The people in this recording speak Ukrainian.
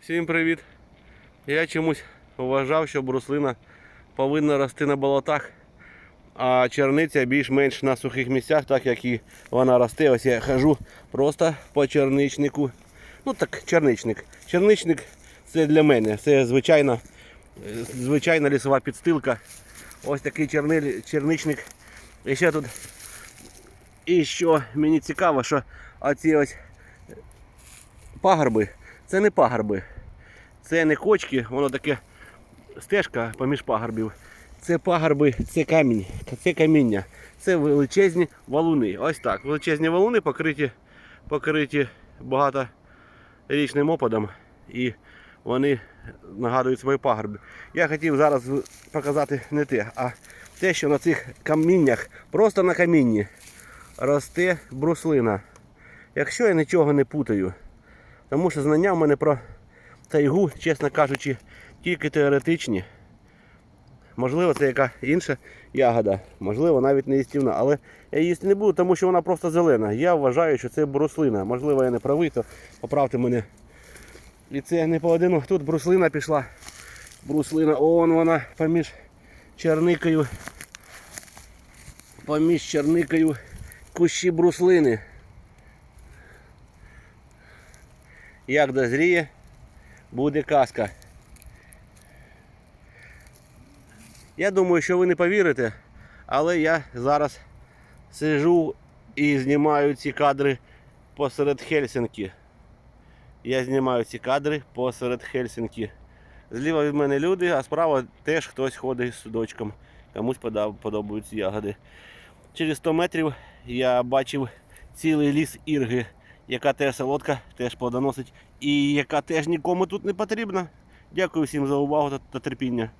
Всім привіт! Я чомусь вважав, що бруслина повинна рости на болотах, а черниця більш-менш на сухих місцях, так як і вона росте. Ось я хожу просто по черничнику. Ну так, черничник. Черничник це для мене. Це звичайна, звичайна лісова підстилка. Ось такий черниль, черничник. І ще тут. І що мені цікаво, що оці ось пагорби, це не пагорби. Це не кочки, воно таке стежка поміж пагорбів. Це пагорби, це камінь, це каміння. Це величезні валуни. Ось так. Величезні валуни покриті, покриті багаторічним опадом. І вони нагадують свої пагорби. Я хотів зараз показати не те, а те, що на цих каміннях, просто на камінні, росте бруслина. Якщо я нічого не путаю, тому що знання в мене про тайгу, чесно кажучи, тільки теоретичні. Можливо, це яка інша ягода, можливо, навіть не їстівна, але я їсти не буду, тому що вона просто зелена. Я вважаю, що це бруслина. Можливо, я не правий, то поправте мене. І це не поодинок. Тут бруслина пішла. Бруслина, он вона поміж черникою. Поміж черникою кущі бруслини. Як дозріє, буде казка. Я думаю, що ви не повірите, але я зараз сижу і знімаю ці кадри посеред Хельсинки. Я знімаю ці кадри посеред Хельсинки. Зліва від мене люди, а справа теж хтось ходить з судочком. Комусь подобаються ягоди. Через 100 метрів я бачив цілий ліс ірги, яка теж солодка, теж плодоносить і яка теж нікому тут не потрібна. Дякую всім за увагу та- терпіння.